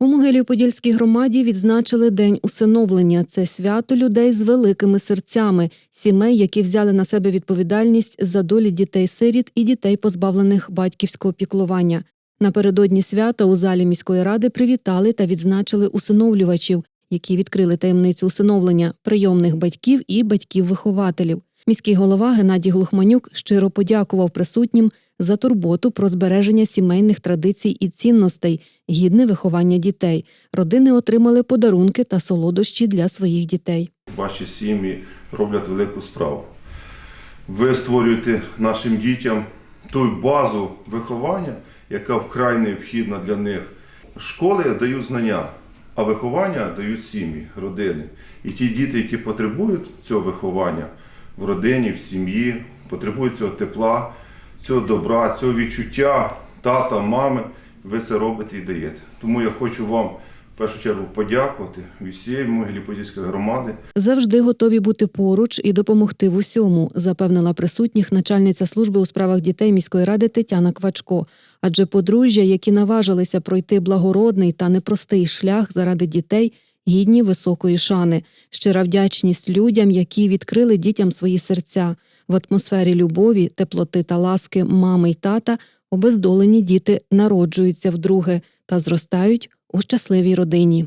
У Могилів-Подільській громаді відзначили День усиновлення. Це свято людей з великими серцями, сімей, які взяли на себе відповідальність за долі дітей-сиріт і дітей, позбавлених батьківського піклування. Напередодні свята у залі міської ради привітали та відзначили усиновлювачів, які відкрили таємницю усиновлення прийомних батьків і батьків-вихователів. Міський голова Геннадій Глухманюк щиро подякував присутнім за турботу про збереження сімейних традицій і цінностей, гідне виховання дітей. Родини отримали подарунки та солодощі для своїх дітей. Ваші сім'ї роблять велику справу. Ви створюєте нашим дітям ту базу виховання, яка вкрай необхідна для них. Школи дають знання, а виховання дають сім'ї, родини. І ті діти, які потребують цього виховання в родині, в сім'ї, потребують цього тепла, цього добра, цього відчуття тата, мами, ви це робите і даєте. Тому я хочу вам в першу чергу подякувати всієї Могилі-Подільської громади Завжди готові бути поруч і допомогти в усьому, запевнила присутніх начальниця служби у справах дітей міської ради Тетяна Квачко. Адже подружжя, які наважилися пройти благородний та непростий шлях заради дітей, гідні високої шани, щира вдячність людям, які відкрили дітям свої серця. В атмосфері любові, теплоти та ласки мами й тата обездолені діти народжуються вдруге та зростають у щасливій родині.